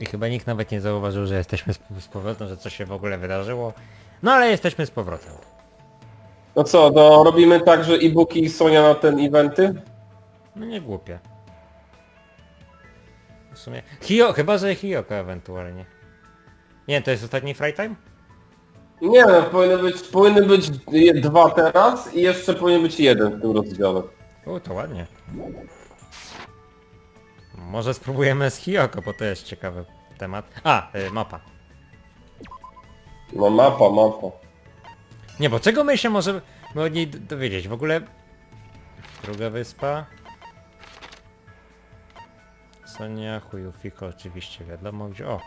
I chyba nikt nawet nie zauważył, że jesteśmy z, z powrotem, że coś się w ogóle wydarzyło. No ale jesteśmy z powrotem. No co, to robimy tak, że e-booki i Sonia na ten eventy? No nie głupie. W sumie... Hio, chyba że Hiyoko ewentualnie. Nie, to jest ostatni fry time? Nie no, powinny być, powinny być dwa teraz i jeszcze powinien być jeden w tym rozdziale. U, to ładnie. Może spróbujemy z Hiyoko, bo to jest ciekawy temat. A, y, mapa. No mapa, mapa. Nie, bo czego my się możemy my od niej d- dowiedzieć? W ogóle... Druga wyspa. Sonia, Chujufiko oczywiście wiadomo gdzie... O!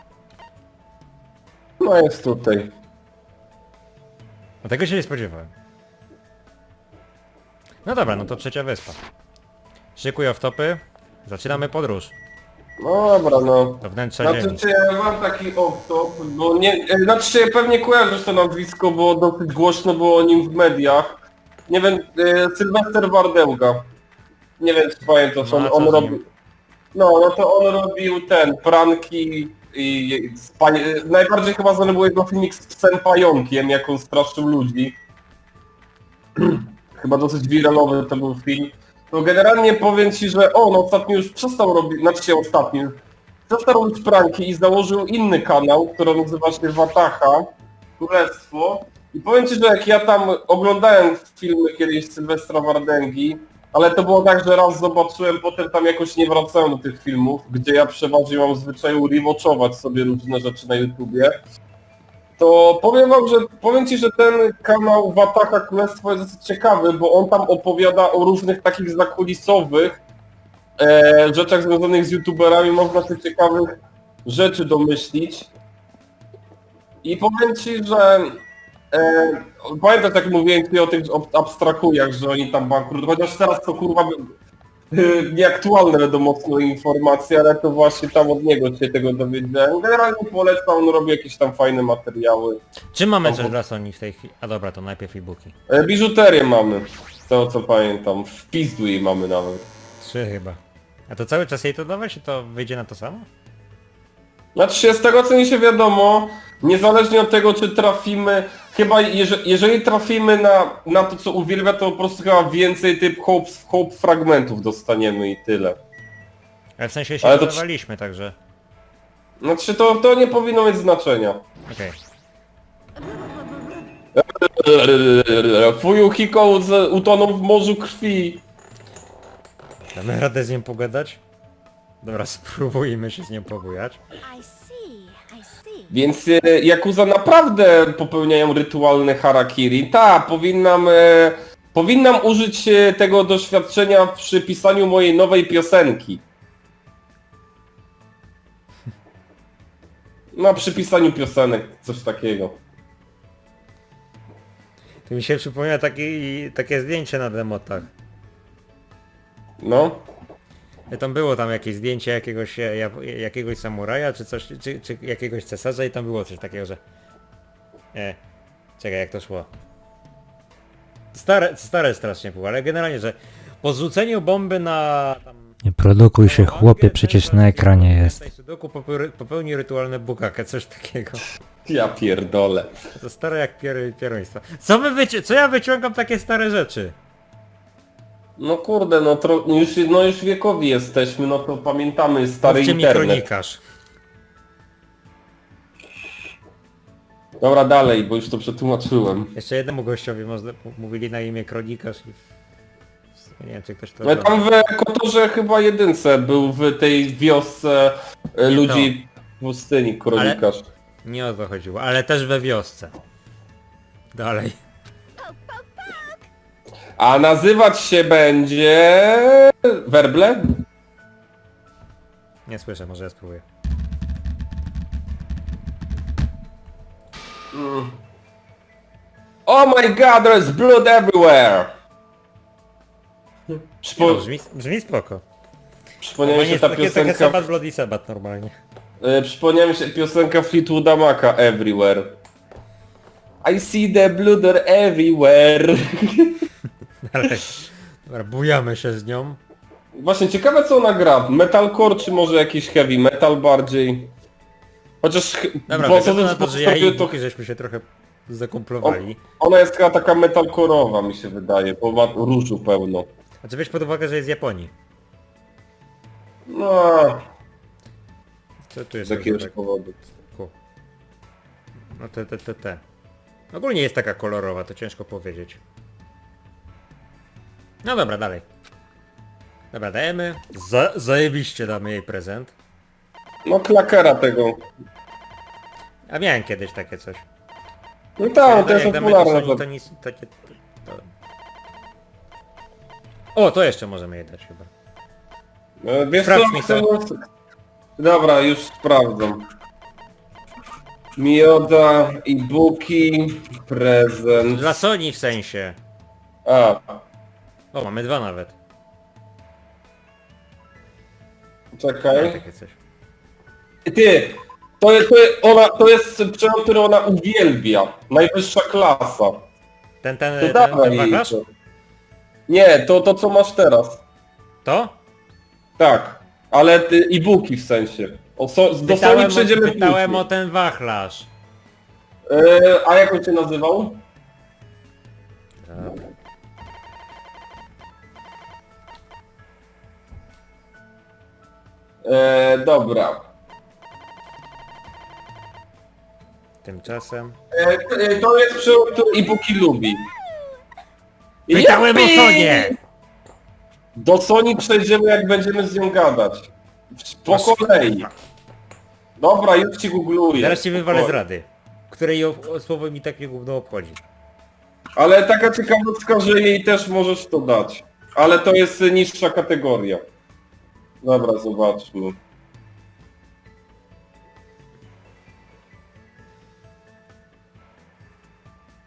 No jest tutaj. No tego się nie spodziewałem. No dobra, no to trzecia wyspa. Szykuj off-topy. Zaczynamy podróż No dobra, no. do wnętrza ziemi. Znaczy, czy ja mam taki off-top, bo nie... e, Znaczy, czy pewnie kojarzysz to nazwisko, bo dosyć głośno było o nim w mediach. Nie wiem, e, Sylwester Wardełga. Nie wiem, czy pamiętasz, No, on, a co on z nim? robił... No, no to on robił ten, pranki i z pań... najbardziej chyba znany był jego filmik z psem pająkiem, jak on straszył ludzi. chyba dosyć wiralowy to był film. No generalnie powiem ci, że on ostatnio już przestał robić, znaczy się ostatnio, przestał robić pranki i założył inny kanał, który nazywa się Wataha, Królestwo. I powiem ci, że jak ja tam oglądałem filmy kiedyś Sylwestra Wardęgi, ale to było tak, że raz zobaczyłem, potem tam jakoś nie wracałem do tych filmów, gdzie ja przeważnie mam zwyczaju rewatchować sobie różne rzeczy na YouTubie. To powiem wam, że powiem ci, że ten kanał Wataha Królestwo jest dosyć ciekawy, bo on tam opowiada o różnych takich zakulisowych e, rzeczach związanych z youtuberami, można się ciekawych rzeczy domyślić. I powiem ci, że e, pamiętasz jak mówiłem ci o tych abstrakujach, że oni tam bankrutują, chociaż teraz to kurwa nieaktualne będą mocno informacje, ale to właśnie tam od niego się tego dowiedziałem. Generalnie polecam, on robi jakieś tam fajne materiały. Czy mamy coś dla Sony w tej chwili? A dobra, to najpierw e-booki. E, biżuterię mamy, z tego co pamiętam. W pizdu jej mamy nawet. Trzy chyba. A to cały czas jej to dawać i to wyjdzie na to samo? Znaczy się, z tego co mi się wiadomo, niezależnie od tego czy trafimy, chyba jeże, jeżeli trafimy na, na to co uwielbia, to po prostu chyba więcej typ hope, hope fragmentów dostaniemy i tyle. Ale w sensie się Ale to także... Znaczy to, to nie powinno mieć znaczenia. Okej. Fuyuhiko z- utonął w morzu krwi. Damy radę z nią pogadać? Dobra, spróbujmy się z nią pobujać. I see, I see. Więc e, Yakuza naprawdę popełniają rytualne harakiri. Ta, powinnam, e, powinnam użyć e, tego doświadczenia przy pisaniu mojej nowej piosenki. No, przy pisaniu piosenek, coś takiego. To mi się przypomina taki, takie zdjęcie na demotach. No. I Tam było tam jakieś zdjęcie jakiegoś, e, ja- jakiegoś samuraja, czy coś, czy, czy jakiegoś cesarza i tam było coś takiego, że... E, czekaj, jak to szło? Stare, stare strasznie było, ale generalnie, że po zrzuceniu bomby na... Tam, Nie produkuj się na chłopie, przecież na ekranie jest. Sudoku popełni, rytualne bukakę, coś takiego. Ja pierdolę. To stare jak pier. Co wy wyci- co ja wyciągam takie stare rzeczy? No kurde, no, tro, już, no już wiekowi jesteśmy, no to pamiętamy stary Mówcie mi internet. kronikarz. Dobra, dalej, bo już to przetłumaczyłem. Jeszcze jednemu gościowi można, mówili na imię kronikarz i... Nie wiem czy ktoś to... No tam w Kotorze chyba jedynce był w tej wiosce e, ludzi w pustyni, kronikarz. Nie o to chodziło, ale też we wiosce. Dalej. A nazywać się będzie... Werble? Nie słyszę, może ja spróbuję. Oh my god, there's blood everywhere! Przypo... No, brzmi, brzmi spoko. Przypomniała mi nie się ta takie, piosenka... Sabbath Bloody Sabbath normalnie. E, przypomniała mi się piosenka Fleetwooda Maca Everywhere. I see the blood everywhere. Dalej. Dobra, bujamy się z nią. Właśnie ciekawe co ona gra. Metalcore czy może jakiś heavy metal bardziej? Chociaż ch- Dobra, wygląda co na to, że ja i to Buki żeśmy się trochę zakumplowali. ona jest chyba taka metalkorowa mi się wydaje, bo ma różu pełno. A czy weź pod uwagę, że jest z Japonii? No, Co tu jest? z jakiegoś tak- powodu. ku. No te, te, te, te. Ogólnie jest taka kolorowa, to ciężko powiedzieć. No dobra, dalej. Dobra, dajemy. Za, zajebiście damy jej prezent. No klakera tego. A miałem kiedyś takie coś. No tak, to Jak jest damy do popularne. Sony, to nic... Takie, to, to... O, to jeszcze możemy jej dać chyba. E, Wiesz Sprawdź co, mi chcę- to. Dobra, już sprawdzam. Mioda, e-booki, prezent. Dla Sony w sensie. A, O, mamy dwa nawet. Czekaj. takie coś. Ty, to, jest- to, jest- ona, to jest przedmiot, który ona uwielbia. Najwyższa klasa. Ten, ten, To ten, dawaj ten jej wachlarz? to. Nie, to, to co masz teraz. To? Tak, ale ty, e-booki w sensie. O, so, do Sony Pytałem, o, przejdziemy pytałem później. o ten wachlarz. E, a jak on się nazywał? E, dobra. Tymczasem... E, t- e, to jest przedmiot, który e-booki lubi. Pytałem o Juppie! Sonię! Do Sony przejdziemy jak będziemy z nią gadać. Po kolei. Dobra, już ci googluję. Zaraz cię wywalę z rady. Której o, o słowo mi tak nie gówno obchodzi. Ale taka ciekawostka, że jej też możesz to dać. Ale to jest niższa kategoria. Dobra, zobaczmy.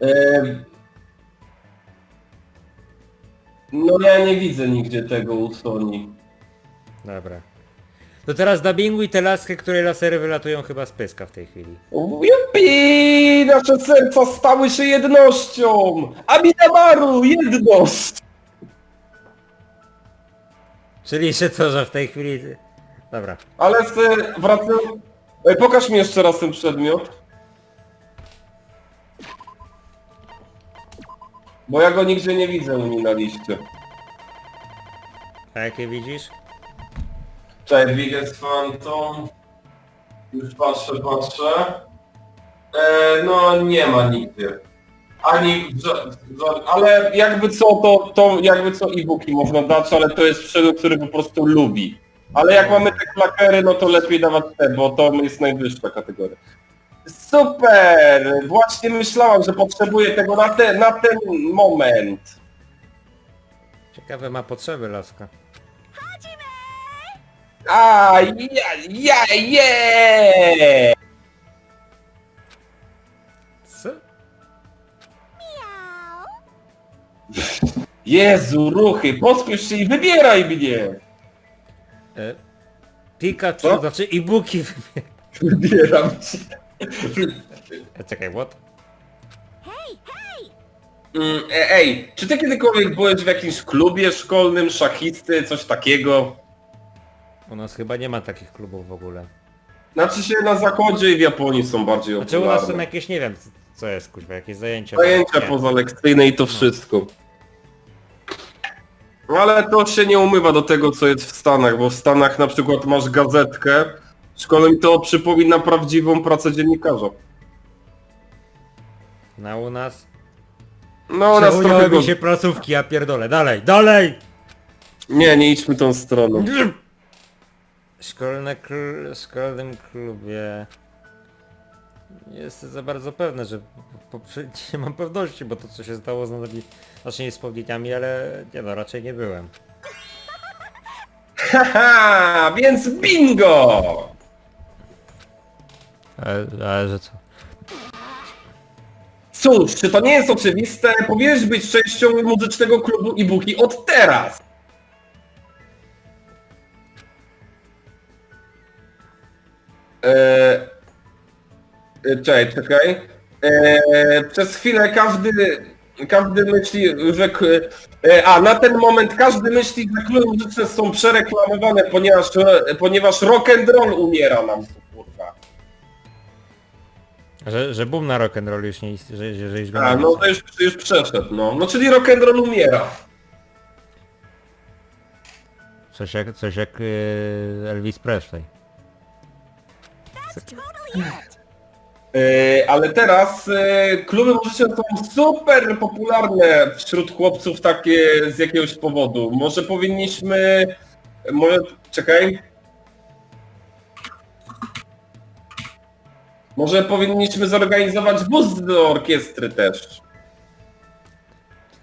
Em, No ja nie widzę nigdzie tego u Sony. Dobra. To teraz dubbinguj tę laskę, której lasery wylatują chyba z pyska w tej chwili. Jupi! Nasze serca stały się jednością! Abidamaru, jedność! Czyli że co, że w tej chwili... Dobra. Ale z, wracam... Ej, pokaż mi jeszcze raz ten przedmiot. Bo ja go nigdzie nie widzę u mnie na liście. A jakie widzisz? Cześć, Biggest Phantom. Już patrzę, patrzę. E, no nie ma nigdzie. Ani, ale jakby co, to, to jakby co e-booki można dać, ale to jest przedmiot, który po prostu lubi. Ale jak mamy te klakery, no to lepiej dawać te, bo to jest najwyższa kategoria. Super! Właśnie myślałam, że potrzebuję tego na, te, na ten moment. Ciekawe ma potrzeby laska. A, ja, ja, je! Jezu, ruchy, pospiesz się i wybieraj mnie! E, Pikachu, Co? znaczy e-booki wybier- Wybieram cię. E, Czekaj, what? Mm, e- ej, czy ty kiedykolwiek byłeś w jakimś klubie szkolnym, szachisty, coś takiego? U nas chyba nie ma takich klubów w ogóle. Znaczy się na zachodzie i w Japonii są bardziej Znaczy u nas są popularne. jakieś, nie wiem, co jest kuźwa, jakieś zajęcia. Zajęcia Nie. pozalekcyjne i to wszystko. Ale to się nie umywa do tego, co jest w Stanach, bo w Stanach na przykład masz gazetkę, w szkole mi to przypomina prawdziwą pracę dziennikarza. Na u nas? No, nas trochę Przełoniały go... mi się placówki, ja pierdolę. Dalej, dalej! Nie, nie idźmy tą stroną. Szkolne kl... szkolnym klubie... Nie jestem za bardzo pewny, że... Po, po, nie mam pewności, bo to co się stało z nami... Znaczy nie z wspomnieniami, ale... Nie no, raczej nie byłem. Haha, więc bingo! Ale, ale że co? Cóż, czy to nie jest oczywiste? Powinieneś być częścią muzycznego klubu e-booki od teraz! Eee, czekaj, czekaj. Eee, przez chwilę każdy, każdy myśli, że... E, a, na ten moment każdy myśli, że kluby muzyczne są przereklamowane, ponieważ, ponieważ rock and roll umiera nam kurwa. Że, że boom na rock'n'roll już nie istnieje, że, że już go A, nie no to już, już przeszedł, no. No czyli rock'n'roll umiera. Coś jak, coś jak yy, Elvis Presley. That's totally it. E, ale teraz e, kluby muzyczne są super popularne wśród chłopców takie z jakiegoś powodu. Może powinniśmy... Może... Czekaj. Może powinniśmy zorganizować wóz do orkiestry też.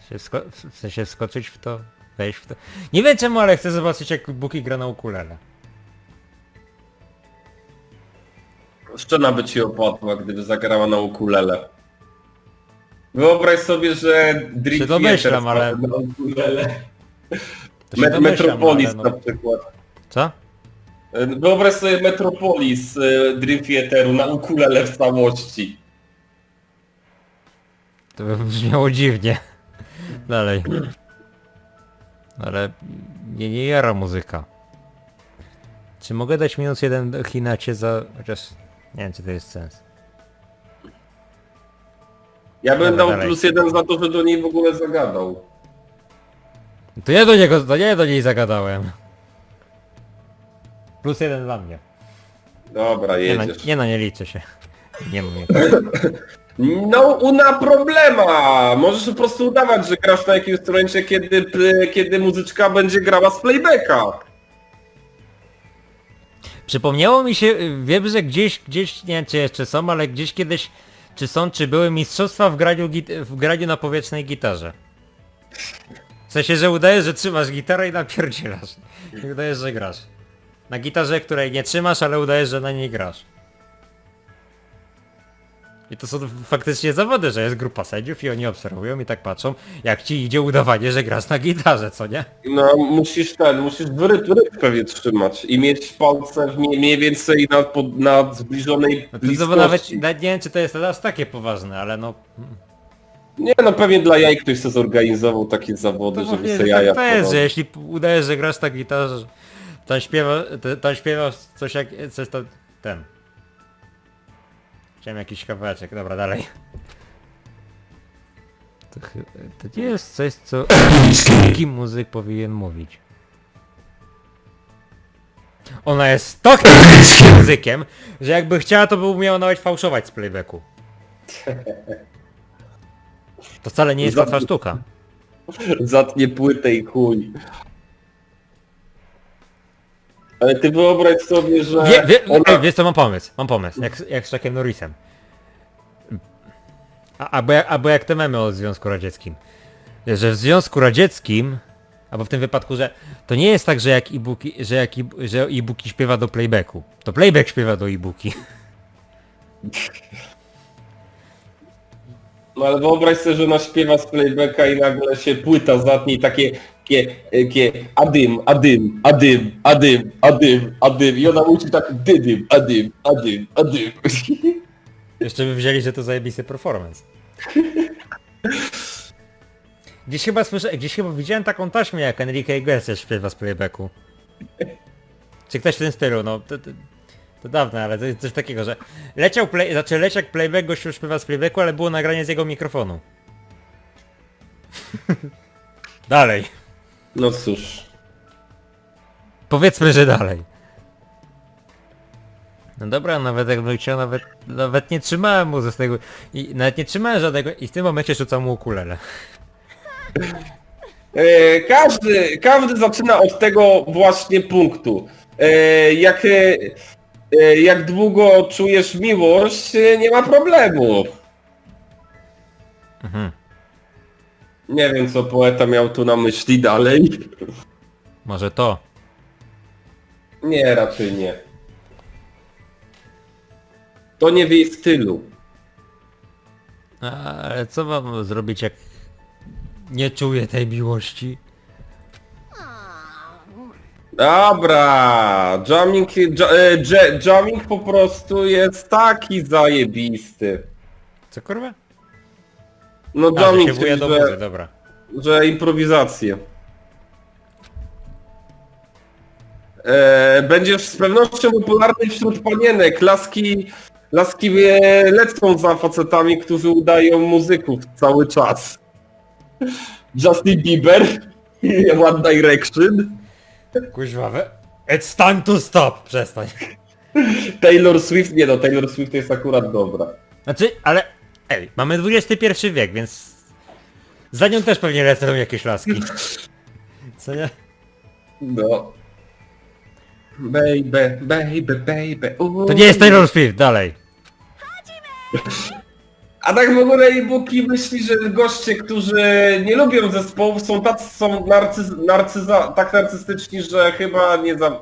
Się sko- w sensie skoczyć w to, wejść w to. Nie wiem czemu, ale chcę zobaczyć jak Buki gra na ukulele. Szczena by ci opadła, gdyby zagrała na ukulele. Wyobraź sobie, że Dream Się domyślam, ale- na ukulele. To się Me- domyślam, Metropolis ale no. na przykład. Co? Wyobraź sobie Metropolis e, Dream Theateru na ukulele w całości. To by brzmiało dziwnie. Dalej. Ale nie, nie jara muzyka. Czy mogę dać minus jeden Hinacie za... Chociaż nie wiem czy to jest sens. Ja bym Dobra, dał dalej. plus jeden za to, że do niej w ogóle zagadał. To ja do niego, to nie do niej zagadałem. Plus jeden dla mnie. Dobra, Nie no, jedziesz. nie, no, nie liczę się. Nie mówię. No, una problema! Możesz po prostu udawać, że grasz na jakimś instrumencie, kiedy, kiedy muzyczka będzie grała z playbacka. Przypomniało mi się, y, wiem, że gdzieś, gdzieś, nie wiem czy jeszcze są, ale gdzieś kiedyś, czy są, czy były mistrzostwa w graniu, w graniu na powietrznej gitarze. W sensie, że udajesz, że trzymasz gitarę i napierdzielasz. I udajesz, że grasz. Na gitarze, której nie trzymasz, ale udajesz, że na niej grasz. I to są faktycznie zawody, że jest grupa sędziów i oni obserwują i tak patrzą, jak ci idzie udawanie, że grasz na gitarze, co nie? No, musisz ten, musisz rytm, rytm pewnie trzymać i mieć palce mniej, mniej więcej na, pod, na zbliżonej No to, bliskości. nawet, nawet nie wiem, czy to jest aż takie poważne, ale no... Nie no, pewnie dla jaj ktoś sobie zorganizował takie zawody, To, żeby sobie że jaja tak to jest, że jeśli udajesz, że grasz na gitarze, tam śpiewa, t- tam śpiewasz coś jak, coś to, ten. Chciałem jakiś kawałeczek, dobra, dalej. To, chy- to nie jest coś, co kim muzyk powinien mówić. Ona jest tak językiem, że jakby chciała, to by umiała nawet fałszować z playbacku. To wcale nie jest łatwa sztuka. Zatnie płytę i chuj. Ale ty wyobraź sobie, że Wie, wie, ona... wiesz co, mam pomysł, mam pomysł, jak, jak z Chuckiem Norrisem. A, albo, jak- albo jak te memy o Związku Radzieckim. Że w Związku Radzieckim, albo w tym wypadku, że to nie jest tak, że jak e-booki, że jak że e-booki śpiewa do playbacku. To playback śpiewa do e-booki. No ale wyobraź sobie, że ona śpiewa z playbacka i nagle się płyta zatnie takie, takie, takie adym, adym, adym, adym, adym, adym i ona musi tak dydym, adym, adym, adym. Jeszcze by wzięli, że to zajebisty performance. Gdzieś chyba słyszę, gdzieś chyba widziałem taką taśmę jak Enrique Iglesias śpiewa z playbacku. Czy ktoś w tym stylu, no to, to, to dawne, ale to jest coś takiego, że leciał play, znaczy leciał playback, gościu śpiewa z playbacku, ale było nagranie z jego mikrofonu. dalej. No cóż. Powiedzmy, że dalej. No dobra, nawet jakbym chciał, nawet, nawet nie trzymałem mu ze tego, i nawet nie trzymałem żadnego, i w tym momencie rzucam mu ukulele. E, każdy, każdy zaczyna od tego właśnie punktu. E, jak, e, jak długo czujesz miłość, e, nie ma problemu. Mhm. Nie wiem co poeta miał tu na myśli dalej. Może to. Nie, raczej nie. To nie w jej stylu. A, Ale co mam zrobić, jak nie czuję tej miłości? Dobra, jamming, ja, e, jamming po prostu jest taki zajebisty. Co kurwa? No A, jamming, czyli, do muzy, że, dobra. że improwizacje. E, będziesz z pewnością popularny wśród panienek. Laski, laski e, lecą za facetami, którzy udają muzyków cały czas. Justin Bieber, One Direction, Kuźwa, we... It's time to stop! Przestań. Taylor Swift, nie no, Taylor Swift jest akurat dobra. Znaczy, ale... Ej, mamy XXI wiek, więc... Za nią też pewnie lecą jakieś laski. Co nie? No. Baby, baby, baby. uuu. To nie jest Taylor Swift, dalej. A tak w ogóle e-booki myśli, że goście, którzy nie lubią zespołów są tacy, są narcyz, narcyza, tak narcystyczni, że chyba nie za...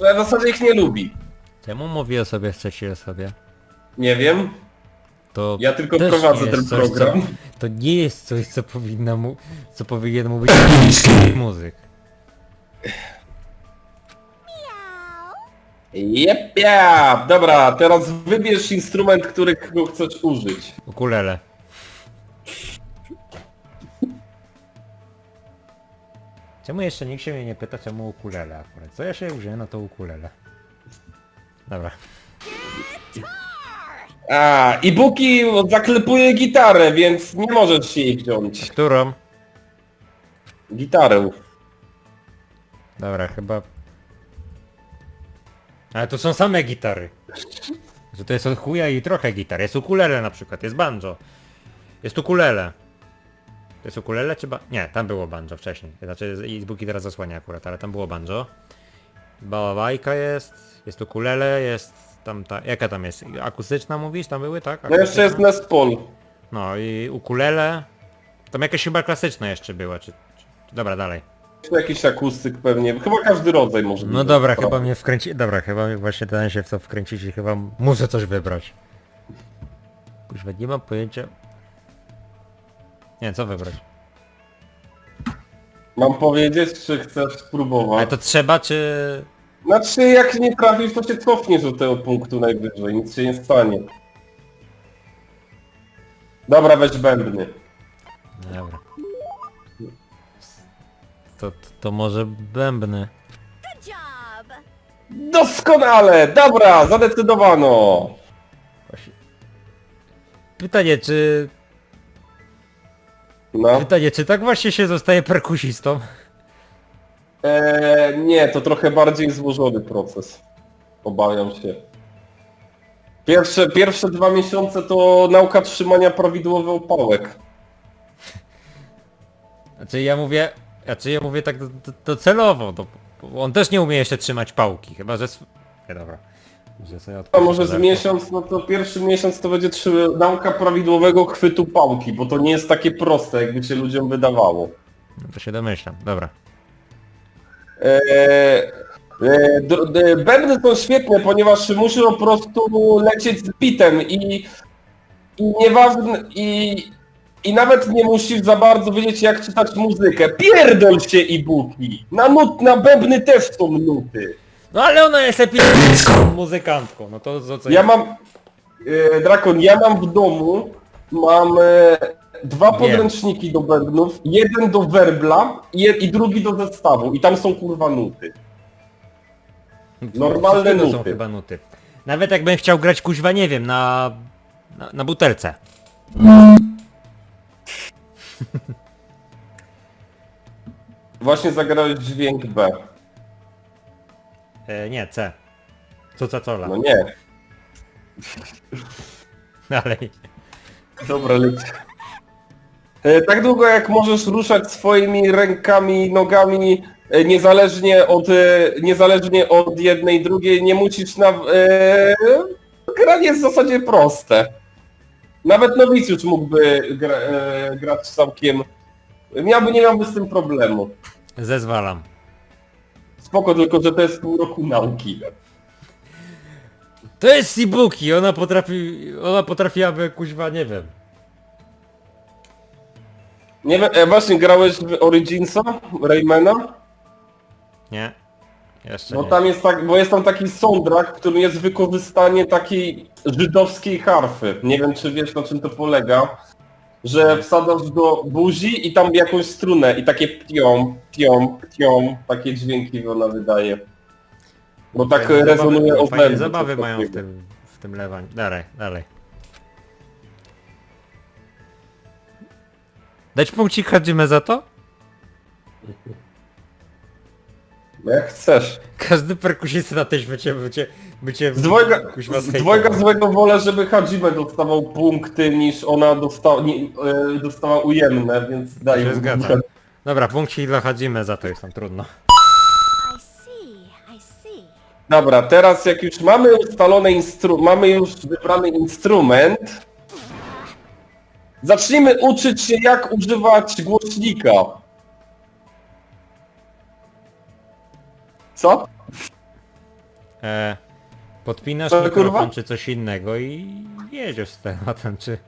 że w zasadzie ich nie lubi. Czemu mówi o sobie trzeciej osobie? Nie wiem, To ja tylko też prowadzę nie ten jest coś, program. Co, to nie jest coś, co powinno mu... co powinien mówić muzyk. Jep. Dobra, teraz wybierz instrument, którego chcesz użyć. Ukulele. Czemu jeszcze nikt się mnie nie pyta, czemu ukulele akurat? Co ja się użyję na to ukulele? Dobra. A, e-booki zaklepuje gitarę, więc nie możesz się jej wziąć. Którą? Gitarę. Dobra, chyba... Ale to są same gitary. Że to jest od chuja i trochę gitar. Jest ukulele na przykład, jest banjo. Jest ukulele. To jest ukulele czy ba... Nie, tam było banjo wcześniej. Znaczy i z buki teraz zasłania akurat, ale tam było banjo. Baławajka jest, jest ukulele, jest tam ta... Jaka tam jest? Akustyczna mówisz? Tam były, tak? No jeszcze jest? Les Paul. No i ukulele. Tam jakieś chyba klasyczne jeszcze były, czy... czy... Dobra, dalej. Jakiś akustyk pewnie. Chyba każdy rodzaj może No być. dobra, chyba mnie wkręci... Dobra, chyba mnie właśnie dałem się w to wkręcić i chyba muszę coś wybrać. Kuźwa, nie mam pojęcia... Nie, co wybrać? Mam powiedzieć, czy chcesz spróbować? Ale to trzeba, czy... Znaczy, jak nie trafisz, to się cofniesz do tego punktu najwyżej, nic się nie stanie. Dobra, weź bębny. Dobra. To, to, to może bębny. Doskonale! Dobra, zadecydowano! Właśnie- Pytanie, czy... No. Pytanie, czy tak właśnie się zostaje perkusistą? Eee, nie, to trochę bardziej złożony proces. Obawiam się. Pierwsze, pierwsze dwa miesiące to nauka trzymania prawidłowo pałek. Znaczy ja mówię... Znaczy ja mówię tak to, to, to celowo, to, bo on też nie umie jeszcze trzymać pałki, chyba że... sw- Nie, dobra. Sobie A może z miesiąc, no to pierwszy miesiąc to będzie trzy, nauka prawidłowego chwytu pałki, bo to nie jest takie proste, jakby się ludziom wydawało. No to się domyślam, dobra. Eee, e, Bębny są świetne, ponieważ musisz po prostu lecieć z bitem i, i nieważne i, i nawet nie musisz za bardzo wiedzieć jak czytać muzykę. Pierdol się i buki! Na, nut, na bębny też są nuty. No ale ona jest epicką muzykantką, no to co, co Ja mam... E, Drakon, ja mam w domu, mam e, dwa podręczniki do bębnów, jeden do werbla i, je- i drugi do zestawu i tam są kurwa nuty. normalne Wszystkiego są nuty. chyba nuty. Nawet jakbym chciał grać kuźwa, nie wiem, na, na, na butelce. Właśnie zagrałeś dźwięk B. E, nie, C. Co, co, cola. No nie. Dalej. Dobra, leć. E, Tak długo jak możesz ruszać swoimi rękami i nogami e, niezależnie od, e, niezależnie od jednej drugiej, nie musisz na... E, granie jest w zasadzie proste. Nawet nowicjusz mógłby gra, e, grać całkiem... Miałby, nie miałby z tym problemu. Zezwalam. Spoko, tylko że to jest pół roku nauki. To jest Sibuki, ona potrafi, ona potrafiłaby kuźwa, nie wiem. Nie wiem, e, właśnie grałeś w Originsa, Raymana? Nie. Jeszcze Bo nie. tam jest tak, bo jest tam taki soundtrack, w którym jest wykorzystanie takiej żydowskiej harfy. Nie wiem czy wiesz na czym to polega. Że wsadzasz do buzi i tam jakąś strunę i takie ptiom, ptiom, ptiom, takie dźwięki ona wydaje. Bo tak Fajne rezonuje zabawy, o Fajne zabawy mają w tym, tym lewaniu. Dalej, dalej. Dać punkcik Hadzime za to? No jak chcesz. Każdy perkusista na tej świecie by cię... By cię Z dwojga, kuźwa z zhejtował. dwojga złego wolę, żeby Hajime dostawał punkty niż ona dostała, nie, e, dostała ujemne, więc daj się mu. zgadzam. Dobra, punkcik dla Hadzime za to jest tam trudno. I see, I see. Dobra, teraz jak już mamy ustalony instru... mamy już wybrany instrument, zacznijmy uczyć się jak używać głośnika. Co? E, podpinasz Co, mikrofon kurwa? czy coś innego i jedziesz z tematem, czy...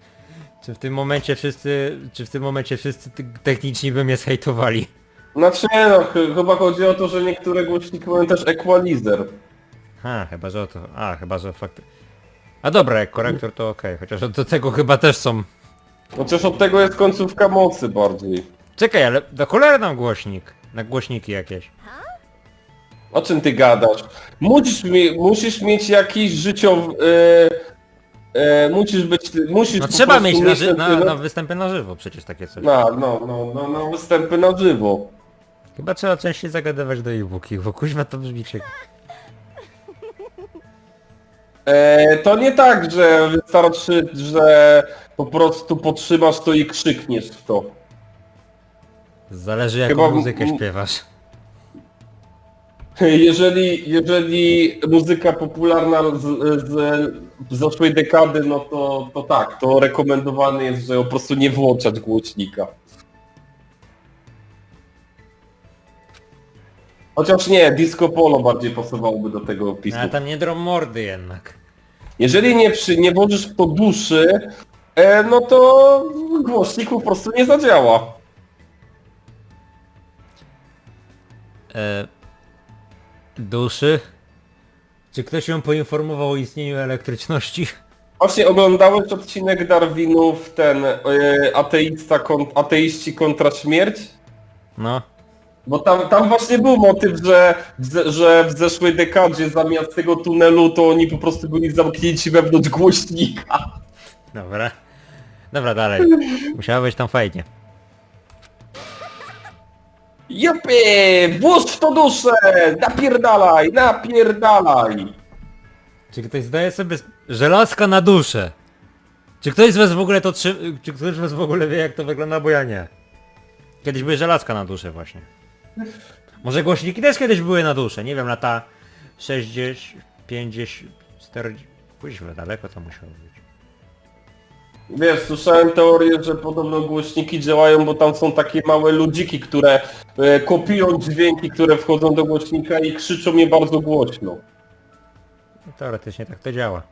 Czy w tym momencie wszyscy, czy w tym momencie wszyscy ty- techniczni by mnie zhejtowali? Znaczy nie no, ch chyba chodzi o to, że niektóre głośniki mają też equalizer. Ha, chyba że o to. A, chyba że fakt. A dobra, jak korektor to okej, chociaż do tego chyba też są. Chociaż od tego jest końcówka mocy bardziej. Czekaj, ale do cholery nam głośnik. Na głośniki jakieś. O czym ty gadasz? Musisz, mie musisz mieć jakiś życiow... E, e, musisz być... Musisz No po trzeba prostu mieć na, ży- na, na występy na żywo przecież takie coś. No, no, no, no, no, występy na żywo. Chyba trzeba częściej zagadywać do e-booki, bo kuźwa to brzmi się... E, to nie tak, że wystarczy, że po prostu potrzymasz to i krzykniesz w to. Zależy jaką Chyba- muzykę śpiewasz. Jeżeli, jeżeli muzyka popularna z, z, zeszłej dekady, no to, to tak, to rekomendowane jest, że po prostu nie włączać głośnika. Chociaż nie, disco polo bardziej pasowałoby do tego opisu. ale tam nie drą mordy jednak. Jeżeli nie, przy, nie włożysz w to duszy, e, no to głośnik po prostu nie zadziała. E, duszy? Czy ktoś ją poinformował o istnieniu elektryczności? Właśnie oglądałeś odcinek Darwinów, ten e, ateista, kon, ateiści kontra śmierć? No. Bo tam, tam właśnie był motyw, że, w że w zeszłej dekadzie zamiast tego tunelu to oni po prostu byli zamknięci wewnątrz głośnika. Dobra. Dobra, dalej. Musiało być tam fajnie. Jupy! Włóż to duszę! Napierdalaj! Napierdalaj! Czy ktoś zdaje sobie żelazka na duszę? Czy ktoś z was w ogóle to trzy... Czy ktoś z was w ogóle wie jak to wygląda, bo ja nie. Kiedyś były żelazka na duszę właśnie. Może głośniki też kiedyś były na duszę, nie wiem, lata 60, 50, 40... Kuźwa, daleko to musiało być. Wiesz, słyszałem teorię, że podobno głośniki działają, bo tam są takie małe ludziki, które e, kopiują dźwięki, które wchodzą do głośnika i krzyczą je bardzo głośno. No, teoretycznie tak to działa.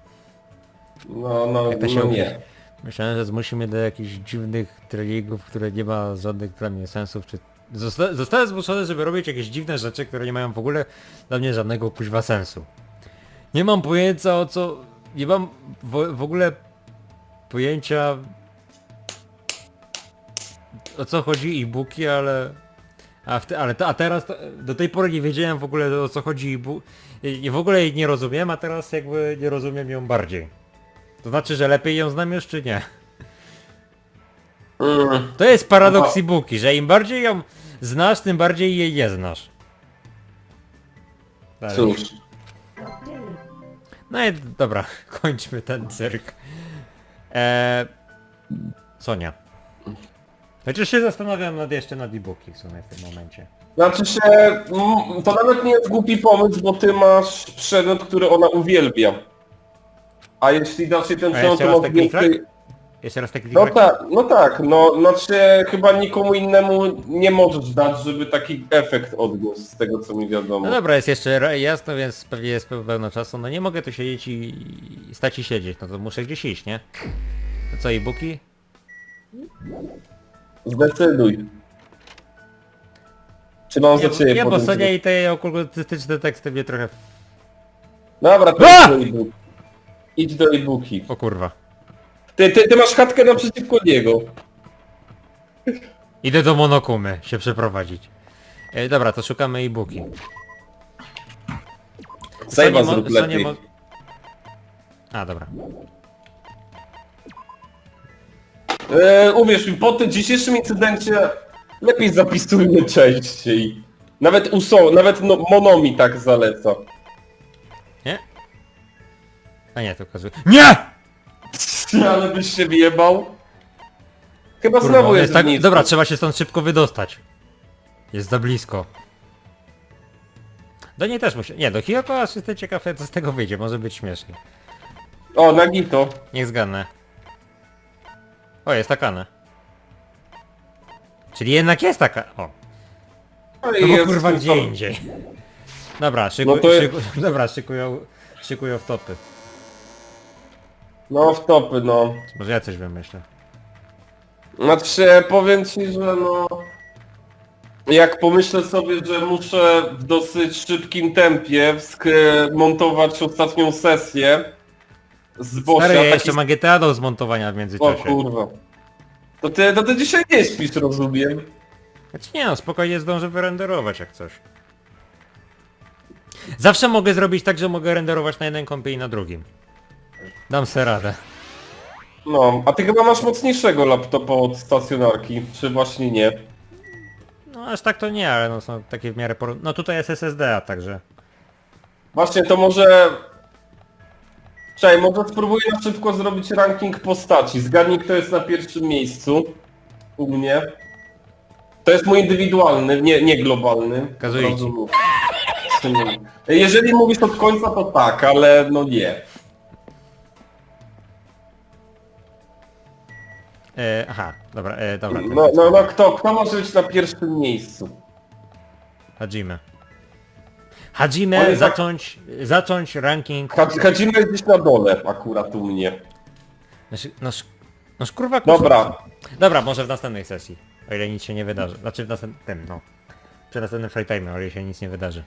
No, no, Jak to się no mówi? nie. Myślałem, że zmusi mnie do jakichś dziwnych treningów, które nie ma żadnych dla mnie sensów, czy... Zosta zostałem zmuszony, żeby robić jakieś dziwne rzeczy, które nie mają w ogóle dla mnie żadnego kuźwa sensu. Nie mam pojęcia o co... Nie mam w, w ogóle pojęcia o co chodzi e-booki, ale... A, w te, ale te, a teraz to, do tej pory nie wiedziałem w ogóle o co chodzi e-book. I i w ogóle jej nie rozumiem, a teraz jakby nie rozumiem ją bardziej. To znaczy, że lepiej ją znam już czy nie? Mm. To jest paradoks Aha. e-booki, że im bardziej ją znasz, tym bardziej jej nie znasz. Dalej. Cóż. No i dobra, kończmy ten cyrk. Eee, Sonia. Chociaż się zastanawiam nad jeszcze nad e-booki w sumie w tym momencie. Znaczy się, mm, to nawet nie jest głupi pomysł, bo ty masz przedmiot, który ona uwielbia. A jeśli dasz jej ten A przedmiot, to raz ma taki więcej... flag? Jeszcze raz taki No tak, no tak, no znaczy chyba nikomu innemu nie możesz dać, żeby taki efekt odniósł z tego co mi wiadomo. No dobra, jest jeszcze ra- jasno, więc pewnie jest pełno czasu. No nie mogę tu siedzieć i, i stać i siedzieć, no to muszę gdzieś iść, nie? To co, e-booki? Zdecyduj. Czy mam za ciebie Nie, bo Sonia i te okultystyczne teksty mnie trochę... Dobra, to A! idź do e-book. Idź do e-booki. O kurwa. Ty, ty, ty masz chatkę naprzeciwko niego. Idę do Monokumy się przeprowadzić. E, dobra, to szukamy e-booki. Mo- zrób lepiej. mo- A, dobra. E, uwierz mi, po tym dzisiejszym incydencie lepiej zapisujmy częściej. Nawet USO, nawet no, Monomi tak zaleca. Nie? A nie, to okazuje... NIE! Ale byś się wyjebał. Chyba znowu jest, tak... Dobra, trzeba się stąd szybko wydostać. Jest za blisko. Do niej też musi... Nie, do Hiyoko aż jestem ciekaw, co z tego wyjdzie. Może być śmiesznie. O, Nagito. Niech zgadnę. O, jest takane. Czyli jednak jest taka... O, No i było jest kurwa gdzie indziej. Dobra, szykuj, No to jest- szykuj, dobra, szykują, szykują w topy. No w topy, no. Może ja coś wymyślę. Znaczy, powiem ci, że no... Jak pomyślę sobie, że muszę w dosyć szybkim tempie wsk- montować ostatnią sesję z Bosia, Stary, ja taki jeszcze mam GTA do zmontowania w O międzyczasie. kurwa. To ty, to ty dzisiaj nie śpisz, rozumiem. Znaczy nie no, spokojnie zdążę wyrenderować jak coś. Zawsze mogę zrobić tak, że mogę renderować na jednym kompie i na drugim. Dam se radę. No, a ty chyba masz mocniejszego laptopa od stacjonarki, czy właśnie nie? No aż tak to nie, ale no są takie w miarę por... No tutaj jest SSD, a także... Właśnie, to może... Czekaj, może spróbuję na szybko zrobić ranking postaci. Zgadnij, kto jest na pierwszym miejscu u mnie. To jest mój indywidualny, nie, nie globalny. Mówię. Jeżeli mówisz od końca, to tak, ale no nie. E, aha, dobra, e, dobra. No, no, no kto, kto może być na pierwszym miejscu? Hajime. On jest tak- zacząć, zacząć ranking... Had- Hadzime jest gdzieś na dole akurat u mnie. No, sz- no kurwa kurwa. Dobra, Dobra, może w następnej sesji. O ile nic się nie wydarzy. Znaczy w następnym, no. Przy następnym free time, o ile się nic nie wydarzy.